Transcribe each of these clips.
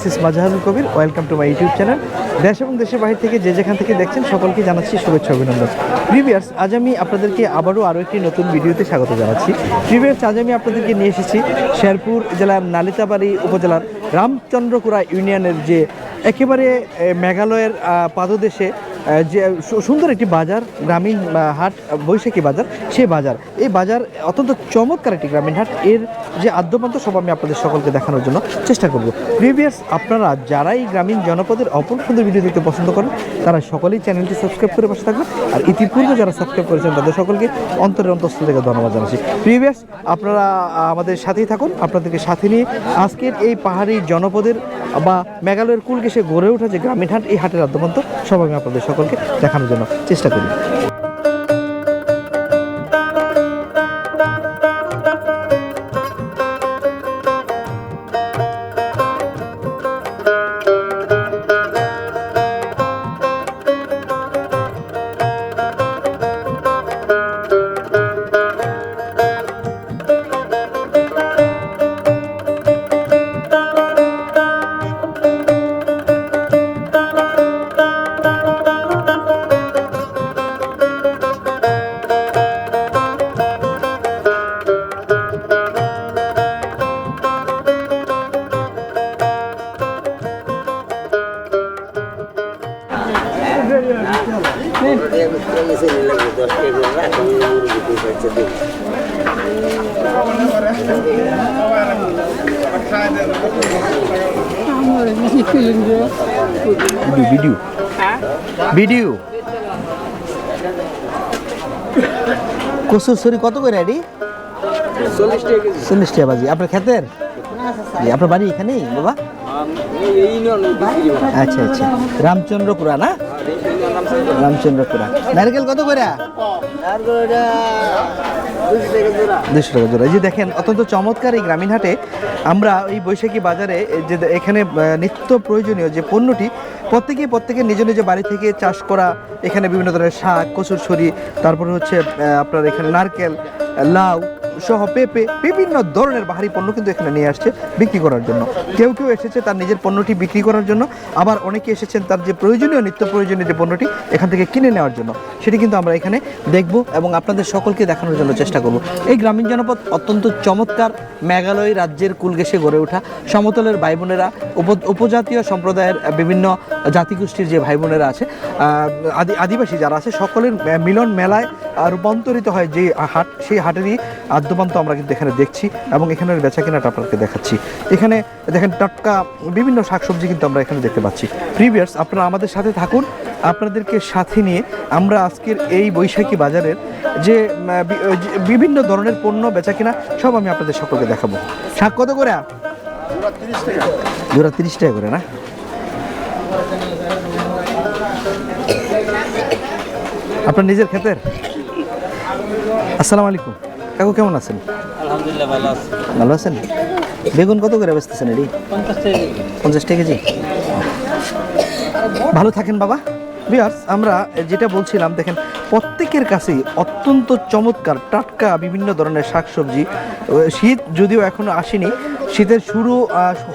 This is Majaharul Kabir, welcome to my YouTube channel. দেশ এবং দেশের বাহির থেকে যে যেখান থেকে দেখছেন, সকলকে জানাচ্ছি শুভেচ্ছা অভিনন্দন। প্রিভিয়ার্স আজ আমি আপনাদেরকে আবারও আরও একটি নতুন ভিডিওতে স্বাগত জানাচ্ছি। প্রিভিয়ার্স আজ আমি আপনাদেরকে নিয়ে এসেছি শেরপুর জেলার নালিতাবাড়ি উপজেলার রামচন্দ্রকুড়া ইউনিয়নের যে একেবারে মেঘালয়ের পাদদেশে যে সু- সুন্দর একটি বাজার, গ্রামীণ হাট, বৈশাখী বাজার, সেই বাজার। এই বাজার অত্যন্ত চমৎকার একটি গ্রামীণ হাট। এর যে আদ্যপান্ত, সব আমি আপনাদের সকলকে দেখানোর জন্য চেষ্টা করব। প্রিভিয়াস, আপনারা যারা এই গ্রামীণ জনপদের অপর সুন্দর ভিডিও দেখতে পছন্দ করেন, তারা সকলেই চ্যানেলটি সাবস্ক্রাইব করে পাশে থাকবেন। আর ইতিপূর্বে যারা সাবস্ক্রাইব করেছেন, তাদের সকলকে অন্তরের অন্তঃস্থল থেকে ধন্যবাদ জানাচ্ছি। প্রিভিয়াস, আপনারা আমাদের সাথেই থাকুন। আপনাদেরকে সাথে নিয়ে আজকের এই পাহাড়ি জনপদের বা মেঘালয়ের কুলকে সে গড়ে ওঠা যে গ্রামীণ হাট, এই হাটের আদ্যপন্ত সব আমি আপনাদের সকলকে দেখানোর জন্য চেষ্টা করি। ভিডিও। কসুর সরি কত করে আডি চল্লিশ টাকা বাজি। আপনার খেতের জি, আপনার বাড়ি এখানেই বাবা? আচ্ছা আচ্ছা। রামচন্দ্রপুরা না রামচন্দ্রপুরা। নারকেল কত করে? যে দেখেন, অত্যন্ত চমৎকার এই গ্রামীণ হাটে আমরা এই বৈশাখী বাজারে যে এখানে নিত্য প্রয়োজনীয় যে পণ্যটি প্রত্যেকেই প্রত্যেকের নিজ নিজ বাড়ি থেকে চাষ করা, এখানে বিভিন্ন ধরনের শাক, কচুর ছড়ি, তারপরে হচ্ছে আপনার এখানে নারকেল, লাউ সহ পেঁপে বিভিন্ন ধরনের বাহারি পণ্য কিন্তু এখানে নিয়ে আসছে বিক্রি করার জন্য। কেউ কেউ এসেছে তার নিজের পণ্যটি বিক্রি করার জন্য, আবার অনেকে এসেছেন তার যে প্রয়োজনীয়, নিত্য প্রয়োজনীয় যে পণ্যটি এখান থেকে কিনে নেওয়ার জন্য। সেটি কিন্তু আমরা এখানে দেখব এবং আপনাদের সকলকে দেখানোর জন্য চেষ্টা করব। এই গ্রামীণ জনপদ অত্যন্ত চমৎকার মেঘালয় রাজ্যের কুলগেসে গড়ে ওঠা। সমতলের ভাই বোনেরা, উপ- উপজাতীয় সম্প্রদায়ের বিভিন্ন জাতিগোষ্ঠীর যে ভাই বোনেরা আছে আদিবাসী যারা আছে, সকলের মিলন মেলায় রূপান্তরিত হয় যে হাট, সেই হাটেরই আদ্যপান্ত আমরা কিন্তু এখানে দেখছি এবং এখানের বেচা কেনাটা আপনাকে দেখাচ্ছি। এখানে দেখেন টাটকা বিভিন্ন শাকসবজি কিন্তু আমরা এখানে দেখতে পাচ্ছি। প্রিভিয়ার্স আপনারা আমাদের সাথে থাকুন, আপনাদেরকে সাথে নিয়ে আমরা আজকের এই বৈশাখী বাজারের যে বিভিন্ন ধরনের পণ্য বেচা কিনা সব আমি আপনাদের সকলকে দেখাবো। শাক কত করে? জোড়া তিরিশ টাকা করে, না? আপনার নিজের ক্ষেতের? আসসালামু আলাইকুম। কাকু কেমন আছেন? আলহামদুলিল্লাহ ভালো আছে। ভালো আছেন? বেগুন কত করে বেচতেছেন এটি? পঞ্চাশ টাকা কেজি। ভালো থাকেন বাবা। বিয়ার্স আমরা যেটা বলছিলাম দেখেন প্রত্যেকের কাছেই অত্যন্ত চমৎকার টাটকা বিভিন্ন ধরনের শাকসবজি। শীত যদিও এখনও আসেনি শীতের শুরু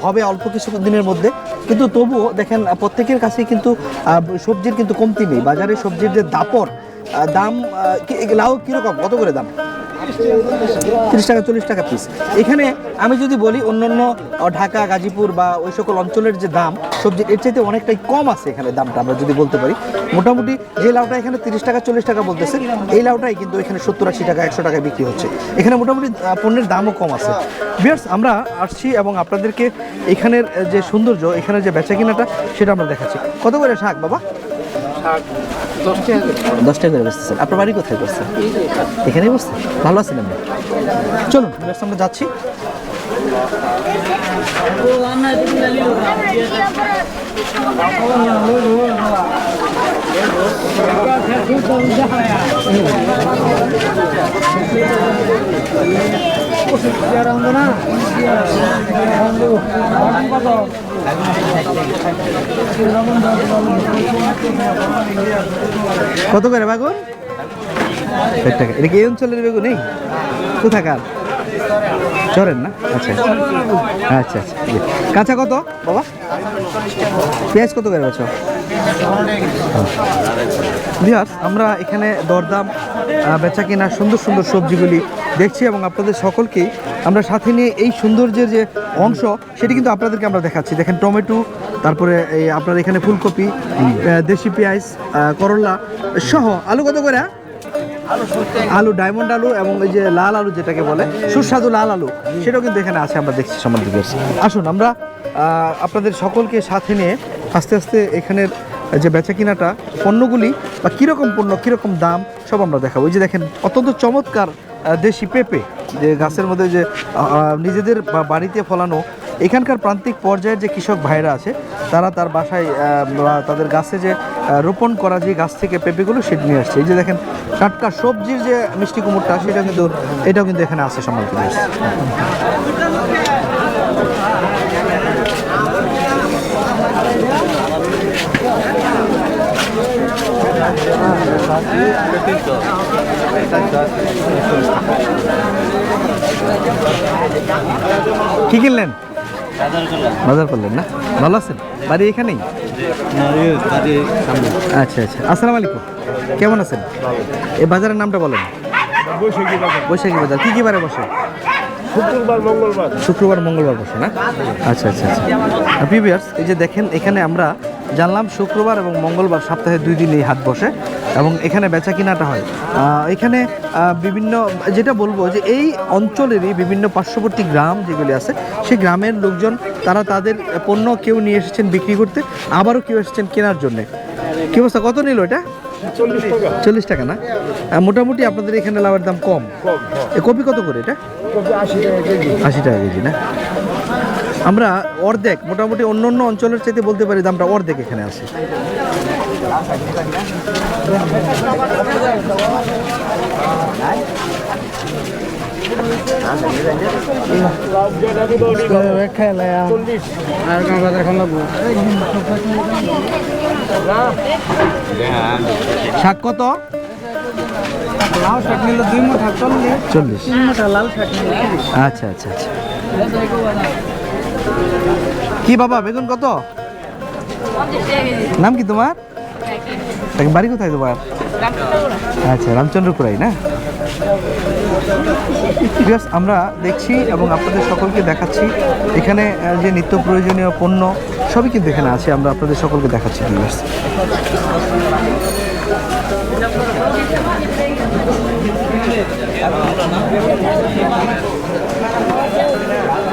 হবে অল্প কিছু দিনের মধ্যে। কিন্তু তবুও দেখেন প্রত্যেকের কাছেই কিন্তু সবজির কিন্তু কমতি নেই। বাজারে সবজির যে আহ, দাম লাউ কীরকম? কত করে দাম? তিরিশ টাকা, চল্লিশ টাকা পিস এখানে আমি যদি বলি অন্যান্য ঢাকা, গাজীপুর বা ওই সকল অঞ্চলের যে দাম, সবজি, এর চাইতে অনেকটাই কম আছে এখানে দামটা, আমরা যদি বলতে পারি। মোটামুটি যে লাউটা এখানে তিরিশ টাকা, চল্লিশ টাকা বলতেছে, এই লাউটাই কিন্তু এখানে সত্তর, আশি টাকা, একশো টাকায় বিক্রি হচ্ছে। এখানে মোটামুটি পণ্যের দামও কম আছে। বিয়ার্স আমরা আসছি এবং আপনাদেরকে এখানের যে সৌন্দর্য এখানে যে বেচা কিনাটা সেটা আমরা দেখাচ্ছি। কত করে শাক, বাবা? দশ টাকা করে। টাকা আপনার বাড়ি কোথায় করছেন এখানেই বসছে ভালো আছেন আপনি? চলুন সঙ্গে আমরা যাচ্ছি। কত করে বেগুন? এটা কি অঞ্চলের বেগুন নেই কোথাকার? চরেন না? আচ্ছা আচ্ছা। আচ্ছা কাঁচা কত বাবা? পেঁয়াজ কত করে বেছো বিহার আমরা এখানে দরদাম বেচা কেনা সুন্দর সুন্দর সবজিগুলি দেখছি এবং আপনাদের সকলকেই আমরা সাথে নিয়ে এই সৌন্দর্যের যে অংশ সেটি কিন্তু আপনাদেরকে আমরা দেখাচ্ছি। দেখেন টমেটো তারপরে এই আপনার এখানে ফুলকপি দেশি পেঁয়াজ করলা সহ আলু কত করে আলু, ডায়মন্ড আলু এবং এই যে লাল আলু যেটাকে বলে, সুস্বাদু লাল আলু, সেটাও কিন্তু এখানে আছে, আমরা দেখছি সম্বন্ধে আসুন, আমরা আপনাদের সকলকে সাথে নিয়ে আস্তে আস্তে এখানের যে বেচা কিনাটা পণ্যগুলি বা কীরকম পণ্য, কীরকম দাম, সব আমরা দেখাবো। ওই যে দেখেন, অত্যন্ত চমৎকার দেশি পেঁপে, যে গাছের মধ্যে যে নিজেদের বাড়িতে ফলানো, এখানকার প্রান্তিক পর্যায়ের যে কৃষক ভাইরা আছে, তারা তার বাসায় তাদের গাছে যে রোপণ করা যে গাছ থেকে পেঁপেগুলো সেটা নিয়ে আসছে। এই যে দেখেন টাটকা সবজির যে মিষ্টি কুমড়টা সেটা কিন্তু এটাও কিন্তু এখানে আছে আসছে কি কিনলেন? বাজার করলেন না? ভালো আছেন? বাড়ি এখানেই? আচ্ছা আচ্ছা। আসসালামু আলাইকুম। কেমন আছেন? এই বাজারের নামটা বলেন। বৈশাখী বাজার। কী কী বারে বসে? শুক্রবার মঙ্গলবার। শুক্রবার মঙ্গলবার বসে না? আচ্ছা আচ্ছা আচ্ছা। এই যে দেখেন এখানে আমরা জানলাম শুক্রবার এবং মঙ্গলবার সপ্তাহে দুই দিন এই হাট বসে। এবং এখানে বেচা কিনাটা হয় এখানে বিভিন্ন যেটা বলব যে এই অঞ্চলেরই বিভিন্ন পার্শ্ববর্তী গ্রাম যেগুলি আছে সেই গ্রামের লোকজন তারা তাদের পণ্য কেউ নিয়ে এসেছেন বিক্রি করতে আবারও কেউ এসেছেন কেনার জন্যে। কি অবস্থা? কত নিল এটা? চল্লিশ টাকা। না? মোটামুটি আপনাদের এখানে লাভের দাম কম। কপি কত করে এটা? আশি টাকা কেজি না? আমরা অর্ধেক, মোটামুটি অন্য অন্য অঞ্চলের চাইতে বলতে পারি দামটা অর্ধেক এখানে আছে। শাক কত? শাক চল্লিশ। লাল শাক আচ্ছা আচ্ছা আচ্ছা। কি বাবা বেগুন কত? নাম কি তোমার? বাড়ি কোথায় তোমার? আচ্ছা রামচন্দ্রপুরাই না? আমরা দেখছি এবং আপনাদের সকলকে দেখাচ্ছি। এখানে যে নিত্য প্রয়োজনীয় পণ্য, সবই কিন্তু এখানে আছে। আমরা আপনাদের সকলকে দেখাচ্ছি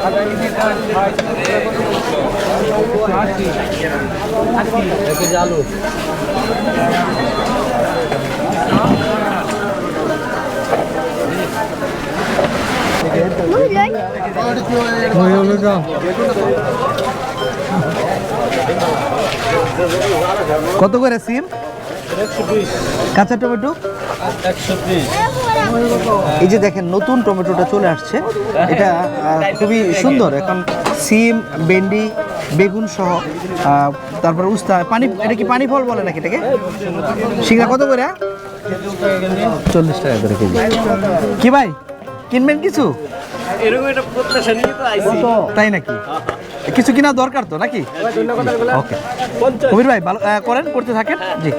viewers। কত করে সিম কাঁচা টমেটো এই যে দেখেন নতুন টমেটোটা চলে আসছে। এটা খুবই সুন্দর। এখন সিম ভেন্ডি বেগুন সহ তারপর উস্তা পানি এটা কি পানি ফল বলে নাকি এটাকে? সিঙ্গা কত করে? চল্লিশ টাকা করে কেজি। কি ভাই কিনবেন কিছু? তাই নাকি? কিছু কিনা দরকার তো নাকি? ওকে কবির ভাই ভালো করেন করতে থাকেন? জি।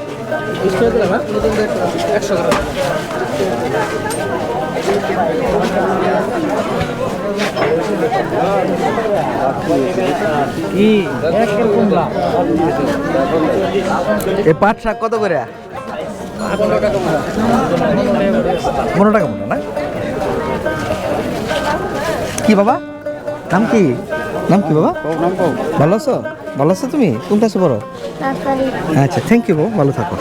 এ পাট শাক কত করে? পনেরো টাকা মতো না? কি বাবা? নাম কি? নাম কি বাবা? ভালো আছো? ভালো আছো তুমি? কোন ক্লাসে পড়ো আচ্ছা থ্যাংক ইউ ভালো থাকো।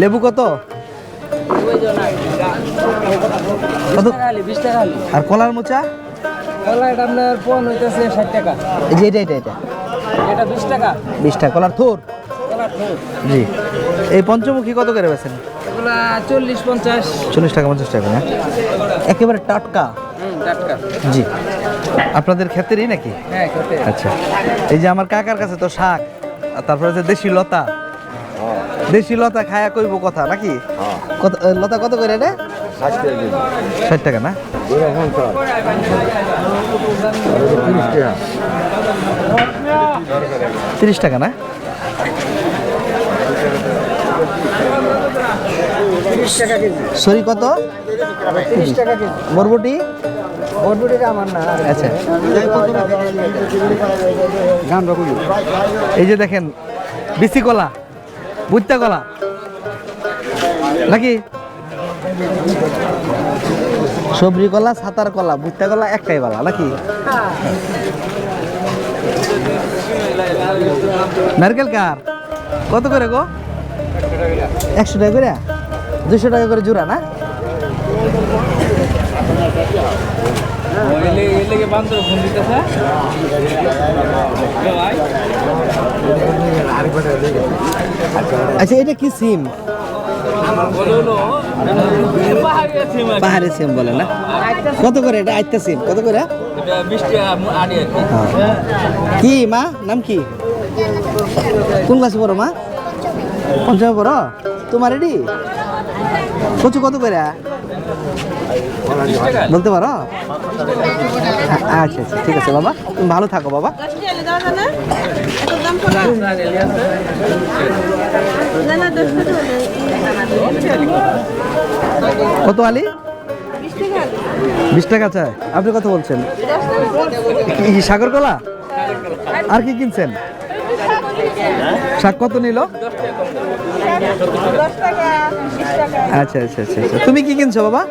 লেবু কত? আর কলার মোচা? কলা এটা আপনার পন হইতেছে ষাট টাকা এই যে এটা এটা এটা। এটা বিশ টাকা। বিশ টাকা কলার থোর? জি। এই পঞ্চমুখী কত করে বেছেন? চল্লিশ পঞ্চাশ। চল্লিশ টাকা পঞ্চাশ টাকা একেবারে টাটকা। টাটকা। জি। আপনাদের ক্ষেত্রেই নাকি? হ্যাঁ খেতে আচ্ছা। এই যে আমার কাকার কাছে তো শাক আর তারপরে যে দেশি লতা। দেশি লতা খায়া কইব কথা নাকি? কত লতা কত করে রে? ষাট টাকা না? তিরিশ টাকা। না? তিরিশ টাকা সরি কত? তিরিশ টাকা বরবটি? বটবটিটা আমার না। আচ্ছা। এই যে দেখেন বিসি কলা বুত্তা কলা। নাকি? সবরি কলা সাতার কলা বুত্তা কলা একটাই বালা নাকি? নারকেল কার? কত করে গো? একশো টাকা করে? দুশো টাকা করে জোড়া না? আচ্ছা এটা কি সিম? পাহাড়ি সিম বলে না? কত করে এটা? আইতা সিম। কত করে? হ্যাঁ। কি মা? নাম কি? কোন ক্লাসে পড়ো মা? পঞ্চমে পড়ো? তোমার রেডি কচু কত করে? বলতে পারো? আচ্ছা আচ্ছা ঠিক আছে বাবা। তুমি ভালো থাকো বাবা। কত আলি? বিশ টাকা চায় আপনি কত বলছেন? সাগর কলা আর কি কিনছেন? শাক কত নিল? আচ্ছা আচ্ছা আচ্ছা আচ্ছা। তুমি কি কিনছো বাবা।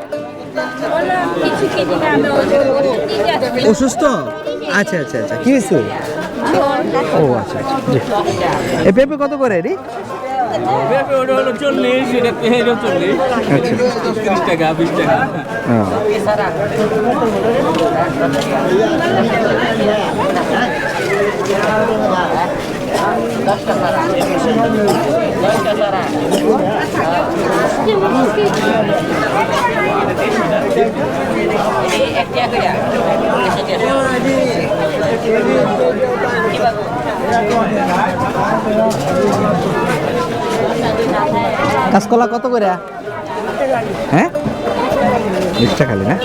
অসুস্থ? আচ্ছা আচ্ছা আচ্ছা। কি হয়েছে? ও আচ্ছা আচ্ছা। এই পেঁপে কত করে রে? ওটা হলো চল্লিশ এটা এটা চল্লিশ আচ্ছা তিরিশ টাকা বিশ টাকা হ্যাঁ। কাঁচকলা কত করে হ্যাঁ বিশ টাকা খালি না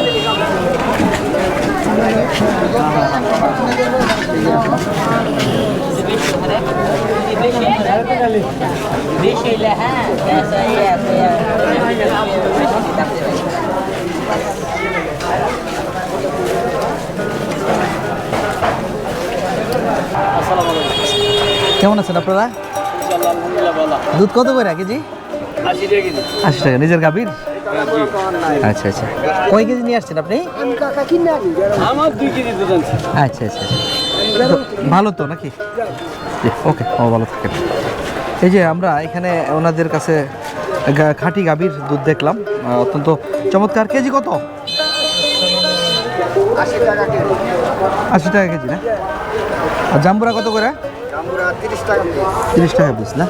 কেমন আছেন আপনারা? দুধ কত করে কেজি? আশি টাকা। আশি টাকা নিজের গাভীর? আচ্ছা আচ্ছা। কয় কেজি নিয়ে আসছেন আপনি? আচ্ছা আচ্ছা আচ্ছা। ভালো তো নাকি? ওকে ও ভালো থাকেন। এই যে আমরা এখানে ওনাদের কাছে গা- খাঁটি গাভীর দুধ দেখলাম অত্যন্ত চমৎকার। কেজি কত? আশি টাকা কেজি। না? আর জাম্বুরা কত করে? তিরিশ টাকা তিরিশ টাকা পিস না?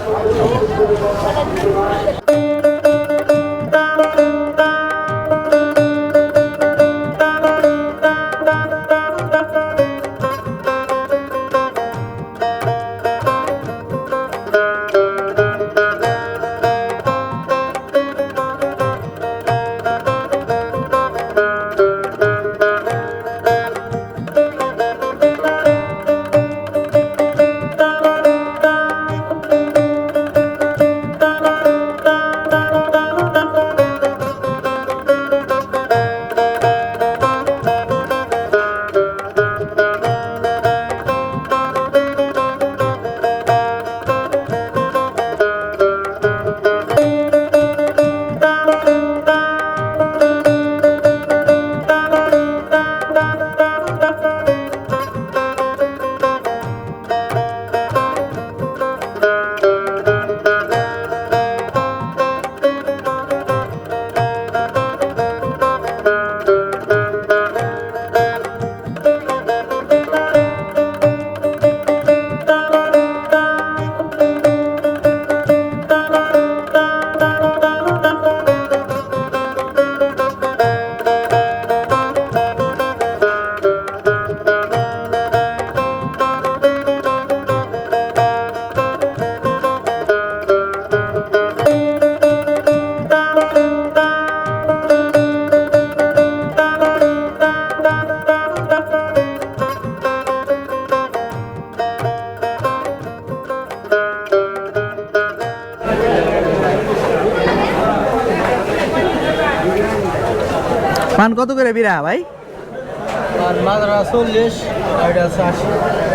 করে বিরা ভাই?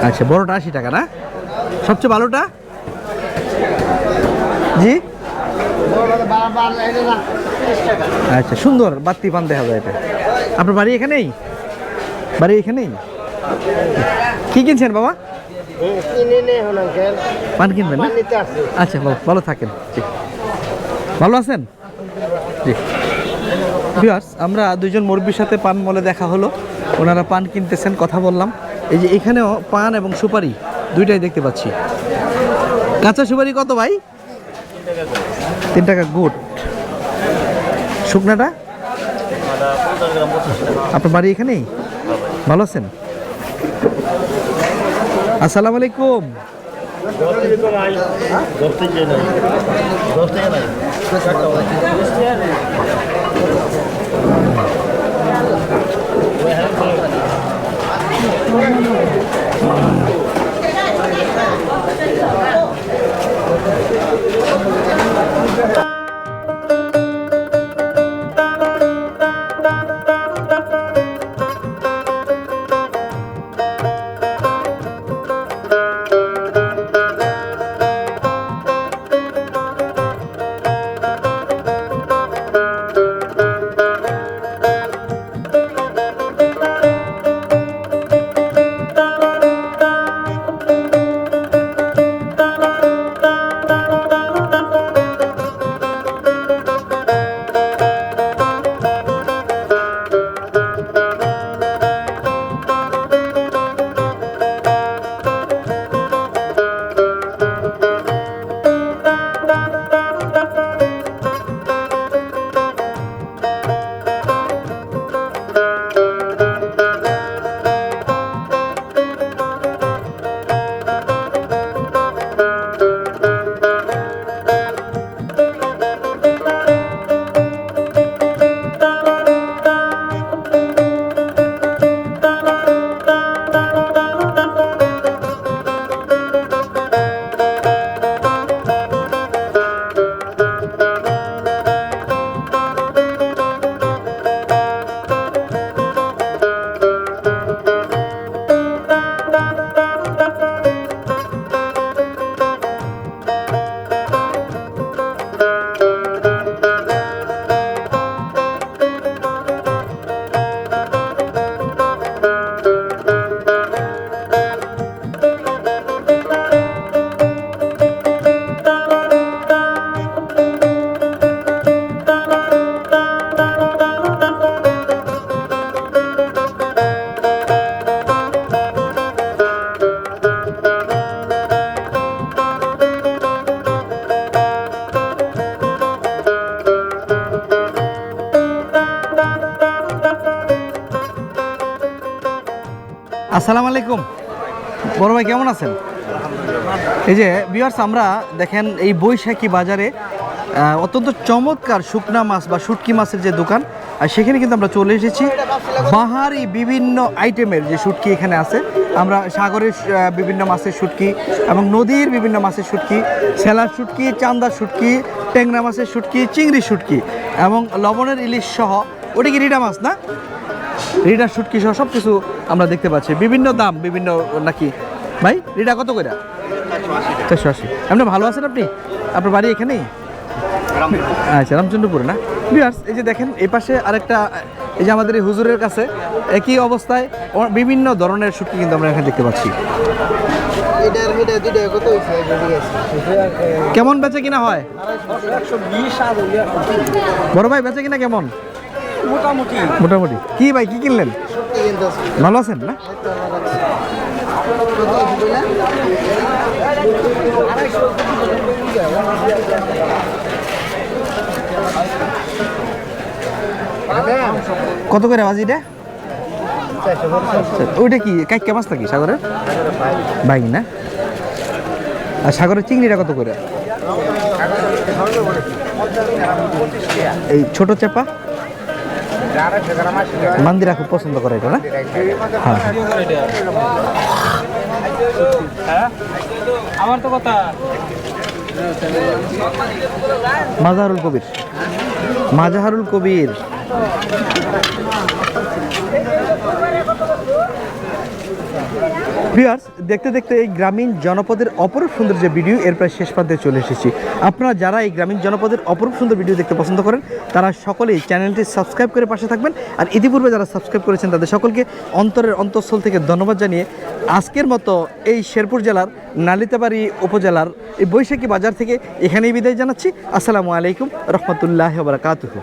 আচ্ছা বড়টা আশি টাকা না? সবচেয়ে ভালোটা? জি? আচ্ছা সুন্দর বাত্তি পান দেখা যায় এটা। আপনার বাড়ি এখানেই? বাড়ি এখানেই? কি কিনছেন বাবা? পান কিনবেন না? আচ্ছা ভালো ভালো থাকেন। জি। ভালো আছেন? জি। ভিউয়ার্স আমরা দুজন মুরব্বীর সাথে পান মলে দেখা হলো। ওনারা পান কিনতেছেন, কথা বললাম। এই যে এখানেও পান এবং সুপারি, দুইটাই দেখতে পাচ্ছি। কাঁচা সুপারি কত ভাই? তিন টাকা গুড। শুকনাটা? আপনার বাড়ি এখানেই? ভালো আছেন? আসসালামু আলাইকুম। আসসালামু Oh, আছেন? এই যে বিয়ার্স আমরা দেখেন এই বৈশাখী বাজারে অত্যন্ত চমৎকার শুকনা মাছ বা শুটকি মাছের যে দোকান, আর সেখানে কিন্তু আমরা চলে এসেছি। বাহারি বিভিন্ন আইটেমের যে শুটকি এখানে আছে। আমরা সাগরের বিভিন্ন মাছের শুটকি এবং নদীর বিভিন্ন মাছের শুটকি সেলার শুটকি, চান্দার শুটকি, ট্যাংরা মাছের শুটকি, চিংড়ি শুটকি এবং লবণের ইলিশ সহ, ওটা কি রিডা মাছ না? রিডা শুটকি সহ সব কিছু আমরা দেখতে পাচ্ছি। বিভিন্ন দাম, বিভিন্ন নাকি ভাই রিডা কত করে? চারশো আশি। আপনি ভালো আছেন আপনি? আপনার বাড়ি এখানেই? আচ্ছা রামচন্দ্রপুরে না? বিয়ার্স এই যে দেখেন এই পাশে আরেকটা এই যে আমাদের এই হুজুরের কাছে একই অবস্থায় বিভিন্ন ধরনের শুটকি কিন্তু আমরা এখানে দেখতে পাচ্ছি। কেমন বেচে কিনা হয়? বড় ভাই বেচে কিনা কেমন? মোটামুটি। মোটামুটি। কি ভাই কি কিনলেন? ভালো আছেন না? কত করে বাজিটা ওইটা কি কাইকা মাছ নাকি সাগরের? বাইক না? আর সাগরের চিংড়িটা কত করে? এই ছোট চেপা? মান্দিরা খুব পছন্দ করে এটা, না? হ্যাঁ। হ্যাঁ আমার তো কথা মাজাহারুল কবির। মাজাহারুল কবির। ভিউয়ার্স দেখতে দেখতে এই গ্রামীণ জনপদের অপরূপ সুন্দর যে ভিডিও এর প্রায় শেষ প্রান্তে চলে এসেছি। আপনারা যারা এই গ্রামীণ জনপদের অপরূপ সুন্দর ভিডিও দেখতে পছন্দ করেন, তারা সকলেই চ্যানেলটি সাবস্ক্রাইব করে পাশে থাকবেন। আর ইতিপূর্বে যারা সাবস্ক্রাইব করেছেন, তাদের সকলকে অন্তরের অন্তঃস্থল থেকে ধন্যবাদ জানিয়ে আজকের মতো এই শেরপুর জেলার নালিতাবাড়ি উপজেলার এই বৈশাখী বাজার থেকে এখানেই বিদায় জানাচ্ছি। আসসালামু আলাইকুম রহমতুল্লাহ বারাকাতুহু।